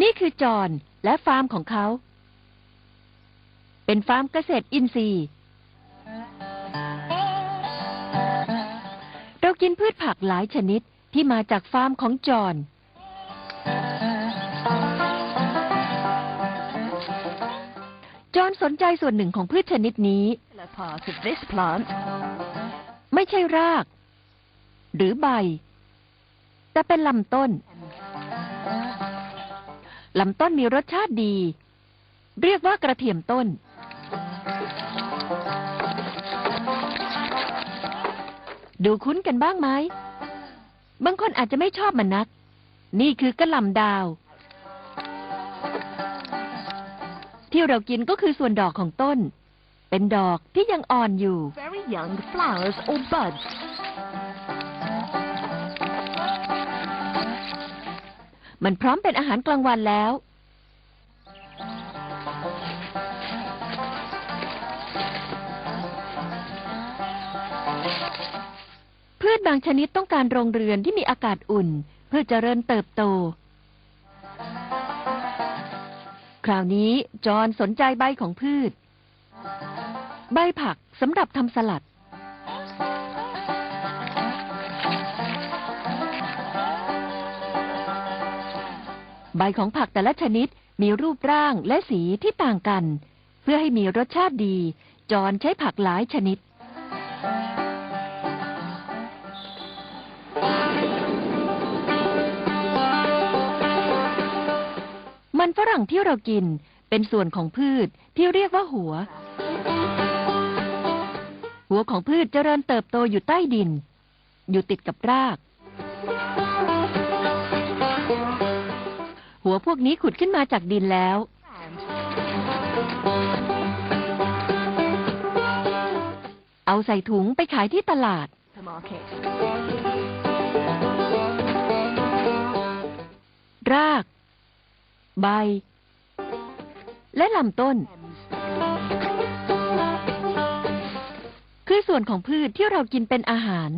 นี่คือจอห์นและฟาร์มของเขา เป็นฟาร์มเกษตรอินทรีย์ เรากินพืชผักหลายชนิดที่มาจากฟาร์มของจอห์นจอห์นสนใจส่วนหนึ่งของพืชชนิดนี้ part of this plant ไม่ใช่ราก หรือใบ แต่เป็นลำต้น ลำต้นมีรสชาติดี เรียกว่ากระเทียมต้น ดูคุ้นกันบ้างไหม บางคนอาจจะไม่ชอบมันนัก นี่คือกระหล่ำดาว ที่เรากินก็คือส่วนดอกของต้น เป็นดอกที่ยังอ่อนอยู่ very young flowers or buds มันพร้อมเป็นอาหารกลางวันแล้ว พืชบางชนิดต้องการโรงเรือนที่มีอากาศอุ่น เพื่อเจริญเติบโต คราวนี้จอห์นสนใจใบของพืช ใบผักสำหรับทำสลัด ใบของผักแต่ละชนิดมีรูปร่างและสีที่ต่างกัน เพื่อให้มีรสชาติดี จอนใช้ผักหลายชนิด มันฝรั่งที่เรากินเป็นส่วนของพืชที่เรียกว่าหัว หัวของพืชเจริญเติบโตอยู่ใต้ดิน อยู่ติดกับราก หัวพวกนี้ขุดขึ้นมาจากดินแล้ว เอาใส่ถุงไปขายที่ตลาด ราก ใบ และลำต้น คือส่วนของพืชที่เรากินเป็นอาหาร